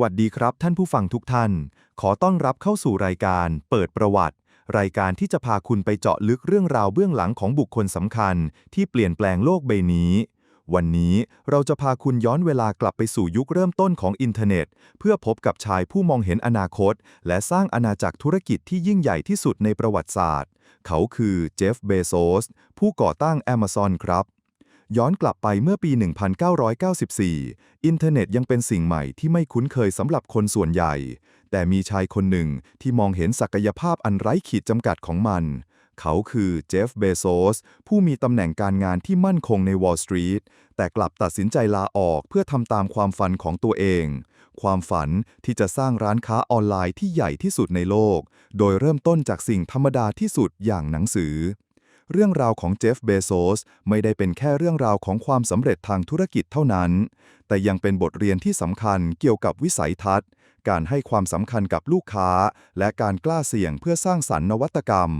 วัสดีครับท่านผู้ฟังทุกท่าน ขอต้อนรับเข้าสู่รายการ เปิดประวัติ รายการที่จะพาคุณไปเจาะลึกเรื่องราวเบื้องหลังของบุคคลสำคัญ ที่เปลี่ยนแปลงโลกใบนี้ วันนี้เราจะพาคุณย้อนเวลากลับไปสู่ยุคเริ่มต้นของอินเทอร์เน็ต เพื่อพบกับชายผู้มองเห็นอนาคต และสร้างอาณาจักรธุรกิจที่ยิ่งใหญ่ที่สุดในประวัติศาสตร์ เขาคือเจฟ เบโซสผู้ก่อตั้ง Amazon ครับ ย้อนกลับไปเมื่อปี 1994 อินเทอร์เน็ตยังเป็นสิ่งใหม่ที่ไม่คุ้นเคยสำหรับคนส่วนใหญ่ แต่มีชายคนหนึ่งที่มองเห็นศักยภาพอันไร้ขีดจำกัดของมัน เขาคือเจฟเบโซส ผู้มีตำแหน่งการงานที่มั่นคงในวอลล์สตรีท แต่กลับตัดสินใจลาออกเพื่อทำตามความฝันของตัวเอง ความฝันที่จะสร้างร้านค้าออนไลน์ที่ใหญ่ที่สุดในโลก โดยเริ่มต้นจากสิ่งธรรมดาที่สุดอย่างหนังสือ เรื่องราวของเจฟเบโซสไม่ได้เป็นแค่เรื่องราวของความสำเร็จทางธุรกิจเท่านั้น แต่ยังเป็นบทเรียนที่สำคัญเกี่ยวกับวิสัยทัศน์ การให้ความสำคัญกับลูกค้า และการกล้าเสี่ยงเพื่อสร้างสรรค์นวัตกรรม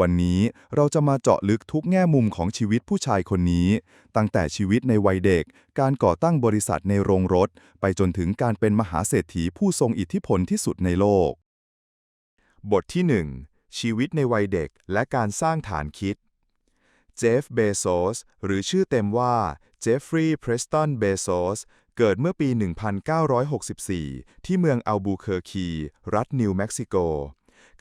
วันนี้เราจะมาเจาะลึกทุกแง่มุมของชีวิตผู้ชายคนนี้ ตั้งแต่ชีวิตในวัยเด็ก การก่อตั้งบริษัทในโรงรถ ไปจนถึงการเป็นมหาเศรษฐีผู้ทรงอิทธิพลที่สุดในโลก บทที่ 1 ชีวิตในวัยเด็กและการสร้างฐานคิด เจฟ เบโซส หรือชื่อเต็มว่า เจฟฟรีย์ เพรสตัน เบโซส เกิดเมื่อปี 1964 ที่เมืองอัลบูเคอร์คี รัฐนิวเม็กซิโก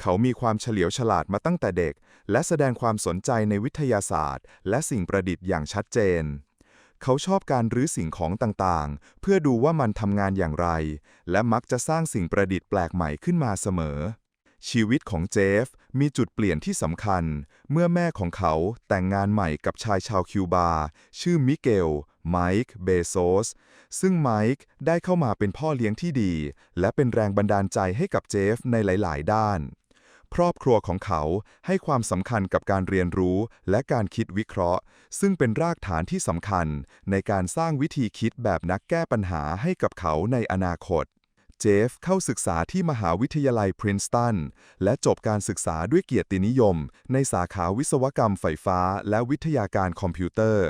เขามีความเฉลียวฉลาดมาตั้งแต่เด็ก และแสดงความสนใจในวิทยาศาสตร์ และสิ่งประดิษฐ์อย่างชัดเจนเขาชอบการรื้อสิ่งของต่างๆ เพื่อดูว่ามันทำงานอย่างไร และมักจะสร้างสิ่งประดิษฐ์แปลกใหม่ขึ้นมาเสมอ ชีวิตของเจฟมีจุดเปลี่ยนที่สำคัญ เมื่อแม่ของเขาแต่งงานใหม่กับชายชาวคิวบา ชื่อมิเกล ไมค์ เบโซส ซึ่งไมค์ได้เข้ามาเป็นพ่อเลี้ยงที่ดี และเป็นแรงบันดาลใจให้กับเจฟในหลาย ๆ ด้าน ครอบครัวของเขาให้ความสำคัญกับการเรียนรู้และการคิดวิเคราะห์ ซึ่งเป็นรากฐานที่สำคัญในการสร้างวิธีคิดแบบนักแก้ปัญหาให้กับเขาในอนาคต เจฟเข้าศึกษาที่มหาวิทยาลัยพรินสตันและจบการศึกษาด้วยเกียรตินิยม ในสาขาวิศวกรรมไฟฟ้า และวิทยาการคอมพิวเตอร์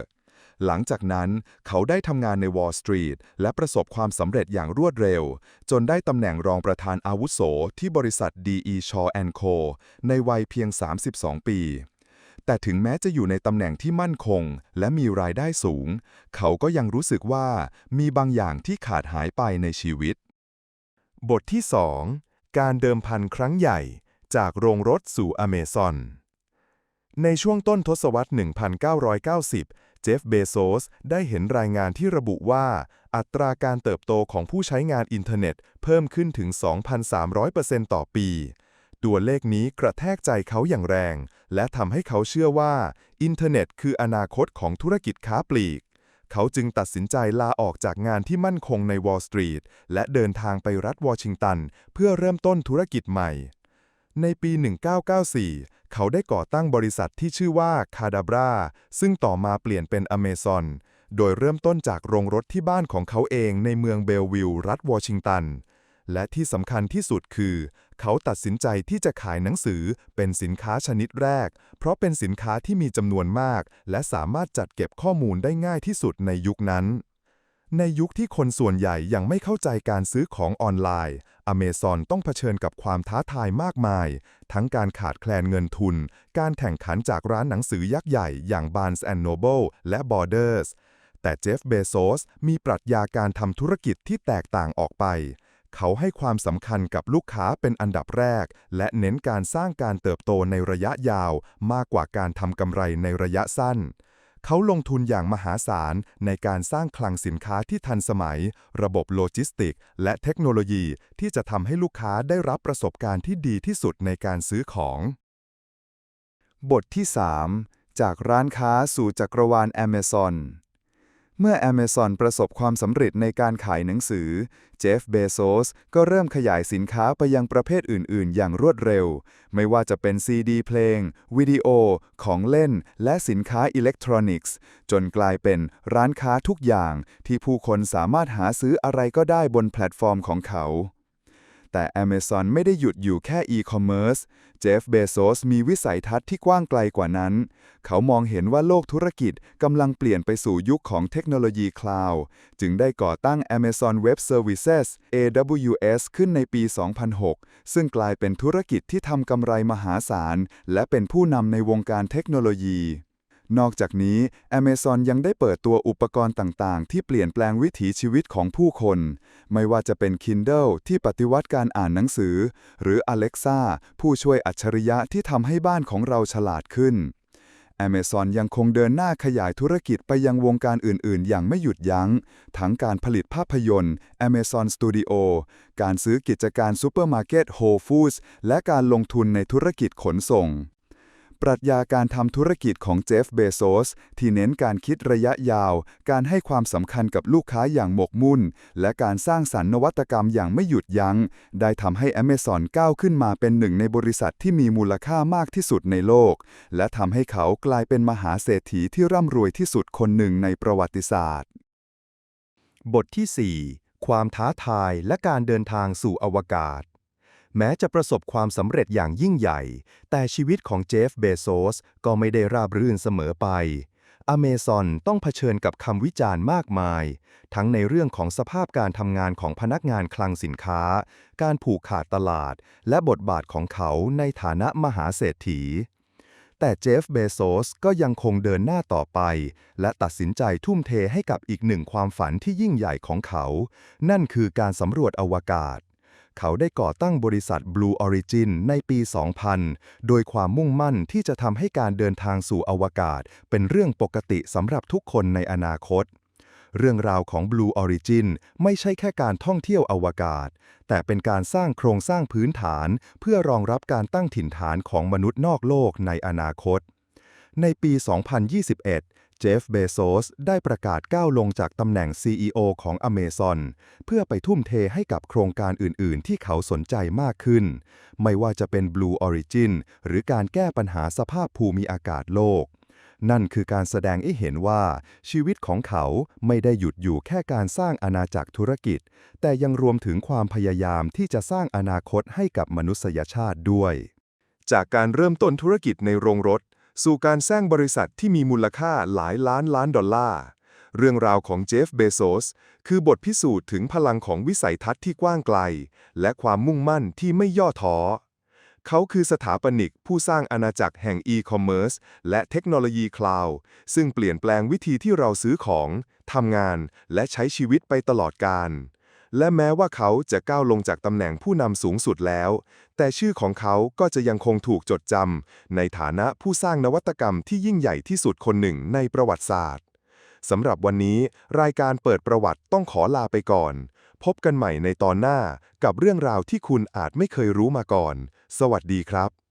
หลังจากนั้นเขาได้ทำงานในวอลล์สตรีทและประสบความสำเร็จอย่างรวดเร็ว จนได้ตำแหน่งรองประธานอาวุโสที่บริษัท DE Shaw Co ในวัยเพียง 32 ปีแต่ถึงแม้จะอยู่ในตำแหน่งที่มั่นคง และมีรายได้สูง เขาก็ยังรู้สึกว่ามีบางอย่างที่ขาดหายไปในชีวิต บทที่ 2 การเดิมพันครั้งใหญ่จากโรงรถสู่อเมซอน ในช่วงต้นทศวรรษ 1990 เจฟเบโซสได้เห็นรายงานที่ระบุว่า อัตราการเติบโตของผู้ใช้งานอินเทอร์เน็ตเพิ่มขึ้นถึง 2,300%ต่อปี ตัวเลขนี้กระแทกใจเขาอย่างแรง และทำให้เขาเชื่อว่า อินเทอร์เน็ตคืออนาคตของธุรกิจค้าปลีก เขาจึงตัดสินใจลาออกจากงานที่มั่นคงในวอลล์สตรีทและเดินทางไปรัฐวอชิงตัน เพื่อเริ่มต้นธุรกิจใหม่ ในปี 1994 เขาได้ก่อตั้งบริษัทที่ชื่อว่าคาดาบราซึ่งต่อมาเปลี่ยนเป็นอเมซอนโดยเริ่มต้นจากโรงรถที่บ้านของเขาเองในเมืองเบลวิลล์รัฐวอชิงตัน และที่สำคัญที่สุดคือ เขาตัดสินใจที่จะขายหนังสือเป็นสินค้าชนิดแรก เพราะเป็นสินค้าที่มีจำนวนมาก และสามารถจัดเก็บข้อมูลได้ง่ายที่สุดในยุคนั้น ในยุคที่คนส่วนใหญ่ยังไม่เข้าใจการซื้อของออนไลน์อเมซอนต้องเผชิญกับความท้าทายมากมาย ทั้งการขาดแคลนเงินทุน การแข่งขันจากร้านหนังสือยักษ์ใหญ่อย่าง Barnes Noble และ Borders แต่เจฟ เบโซสมีปรัชญาการทำธุรกิจที่แตกต่างออกไป เขาให้ความสำคัญกับลูกค้าเป็นอันดับแรก และเน้นการสร้างการเติบโตในระยะยาว มากกว่าการทำกำไรในระยะสั้น เขาลงทุนอย่างมหาศาลในการสร้างคลังสินค้าที่ทันสมัย ระบบโลจิสติก และเทคโนโลยีที่จะทำให้ลูกค้าได้รับประสบการณ์ที่ดีที่สุดในการซื้อของ บทที่ 3 จากร้านค้าสู่จักรวาล Amazon เมื่อ Amazon ประสบความสำเร็จในการขายหนังสือ เจฟเบโซสก็เริ่มขยายสินค้าไปยังประเภทอื่น ๆ อย่างรวดเร็ว ไม่ว่าจะเป็นซีดีเพลง วิดีโอ ของเล่น และสินค้าอิเล็กทรอนิกส์ จนกลายเป็นร้านค้าทุกอย่างที่ผู้คนสามารถหาซื้ออะไรก็ได้บนแพลตฟอร์มของเขา แต่ Amazon ไม่ได้หยุดอยู่แค่อีคอมเมิร์ซเจฟเบโซสมีวิสัยทัศน์ที่กว้างไกลกว่านั้น เขามองเห็นว่าโลกธุรกิจกำลังเปลี่ยนไปสู่ยุคของเทคโนโลยีคลาวด์จึงได้ก่อตั้ง Amazon Web Services AWS ขึ้นในปี 2006 ซึ่งกลายเป็นธุรกิจที่ทำกำไรมหาศาล และเป็นผู้นำในวงการเทคโนโลยี นอกจากนี้ Amazon ยังได้เปิดตัวอุปกรณ์ต่าง ๆ ที่เปลี่ยนแปลงวิถีชีวิตของผู้คน ไม่ว่าจะเป็น Kindle ที่ปฏิวัติการอ่านหนังสือ หรือ Alexa ผู้ช่วยอัจฉริยะที่ทำให้บ้านของเราฉลาดขึ้น Amazon ยังคงเดินหน้าขยายธุรกิจไปยังวงการอื่น ๆ อย่างไม่หยุดยัง้ง ทั้งการผลิตภาพยนตร์ Amazon Studio การซื้อกิจการซูเปอร์มาร์เก็ต Whole Foods และการลงทุนในธุรกิจขนส่ง ปรัชญาการทำธุรกิจของเจฟเบโซส ที่เน้นการคิดระยะยาว การให้ความสำคัญกับลูกค้าอย่างหมกมุ่น และการสร้างสรรค์นวัตกรรมอย่างไม่หยุดยัง้ง ได้ทำให้ Amazon ก้าวขึ้นมาเป็นหนึ่งในบริษัทที่มีมูลค่ามากที่สุดในโลก และทำให้เขากลายเป็นมหาเศรษฐีที่ร่ำรวยที่สุดคนหนึ่งในประวัติศาสตร์ บทที่ 4 ความท้าทายและการเดินทางสู่อวกาศ แม้จะประสบความสำเร็จอย่างยิ่งใหญ่ แต่ชีวิตของเจฟเบโซสก็ไม่ได้ราบรื่นเสมอไป อเมซอนต้องเผชิญกับคำวิจารณ์มากมาย ทั้งในเรื่องของสภาพการทำงานของพนักงานคลังสินค้า การผูกขาดตลาด และบทบาทของเขาในฐานะมหาเศรษฐี แต่เจฟเบโซสก็ยังคงเดินหน้าต่อไป และตัดสินใจทุ่มเทให้กับอีกหนึ่งความฝันที่ยิ่งใหญ่ของเขา นั่นคือการสำรวจอวกาศ เขาได้ก่อตั้งบริษัท Blue Origin ในปี 2000 โดยความมุ่งมั่นที่จะทำให้การเดินทางสู่อวกาศ เป็นเรื่องปกติสำหรับทุกคนในอนาคต เรื่องราวของ Blue Origin ไม่ใช่แค่การท่องเที่ยวอวกาศ แต่เป็นการสร้างโครงสร้างพื้นฐาน เพื่อรองรับการตั้งถิ่นฐานของมนุษย์นอกโลกในอนาคตในปี 2021 เจฟเบโซสได้ประกาศก้าวลงจากตำแหน่ง CEO ของ Amazon เพื่อไปทุ่มเทให้กับโครงการอื่น ๆ ที่เขาสนใจมากขึ้น ไม่ว่าจะเป็น Blue Origin หรือการแก้ปัญหาสภาพภูมิอากาศโลก นั่นคือการแสดงให้เห็นว่า ชีวิตของเขาไม่ได้หยุดอยู่แค่การสร้างอาณาจักรธุรกิจ แต่ยังรวมถึงความพยายามที่จะสร้างอนาคตให้กับมนุษยชาติด้วย จากการเริ่มต้นธุรกิจในโรงรถ สู่การสร้างบริษัทที่มีมูลค่าหลายล้านล้านดอลลาร์ เรื่องราวของเจฟเบโซสคือบทพิสูจน์ถึงพลังของวิสัยทัศน์ที่กว้างไกล และความมุ่งมั่นที่ไม่ย่อท้อ เขาคือสถาปนิกผู้สร้างอาณาจักรแห่งอีคอมเมิร์ซและเทคโนโลยีคลาวด์ซึ่งเปลี่ยนแปลงวิธีที่เราซื้อของทำงานและใช้ชีวิตไปตลอดกาล และแม้ว่าเขาจะก้าวลงจากตำแหน่งผู้นำสูงสุดแล้ว แต่ชื่อของเขาก็จะยังคงถูกจดจำในฐานะผู้สร้างนวัตกรรมที่ยิ่งใหญ่ที่สุดคนหนึ่งในประวัติศาสตร์สำหรับวันนี้ รายการเปิดประวัติต้องขอลาไปก่อน พบกันใหม่ในตอนหน้ากับเรื่องราวที่คุณอาจไม่เคยรู้มาก่อน สวัสดีครับ